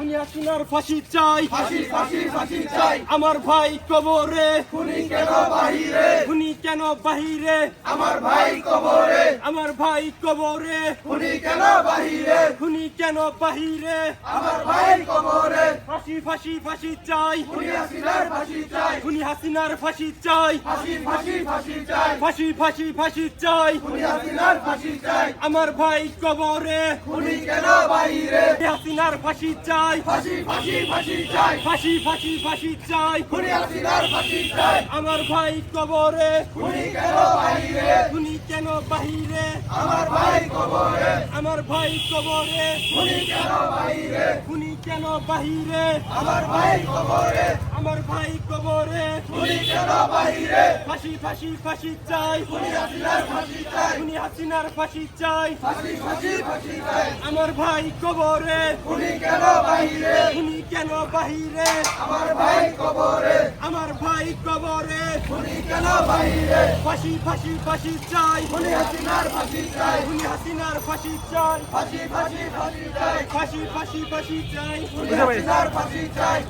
খুনি হাসিনার ফাঁসি চাই। ফাঁসি ফাঁসি ফাঁসি চাই। আমার ভাই কবরে। খুনি কেন বাহিরে? খুনি কেন বাহিরে? আমার ভাই কবরে। আমার ভাই কবরে। খুনি কেন বাহিরে? খুনি কেন বাহিরে? আমার ভাই কবরে। ফাঁসি ফাঁসি ফাঁসি চাই খুনি হাসিনার ফাঁসি চাই খুনি হাসিনার ফাঁসি চাই ফাঁসি ফাঁসি ফাঁসি চাই ফাঁসি ফাঁসি ফাঁসি চাই খুনি হাসিনার ফাঁসি চাই আমার ভাই কবরে খুনি কেন বাহিরে হাসিনার ফাঁসি চাই ফাঁসি ফাঁসি ফাঁসি চাই ফাঁসি ফাঁসি ফাঁসি চাই খুনি হাসিনার ফাঁসি চাই আমার ভাই কবরে খুনি কেন বাহিরে খুনি কেন বাহিরে আমার ভাই কবরে আমার ভাই কবরে খুনি কেন খুনি কেন বাহিরে? আমার ভাই কবরে। আমার ভাই কবরে। খুনি কেন বাহিরে? ফাঁসি ফাঁসি ফাঁসি চাই। খুনি হাসিনার ফাঁসি চাই। খুনি হাসিনার ফাঁসি চাই। ফাঁসি ফাঁসি ফাঁসি চাই। আমার ভাই কবরে। খুনি কেন বাহিরে? খুনি কেন বাহিরে? আমার ভাই কবরে। ভাই কবরে খুনি কেন বাইরে? ফাঁসি ফাঁসি ফাঁসি চাই। খুনি হাসিনার ফাঁসি চাই। খুনি হাসিনার ফাঁসি চাই। ফাঁসি ফাঁসি ফাঁসি চাই। ফাঁসি ফাঁসি ফাঁসি চাই। খুনি হাসিনার ফাঁসি চাই।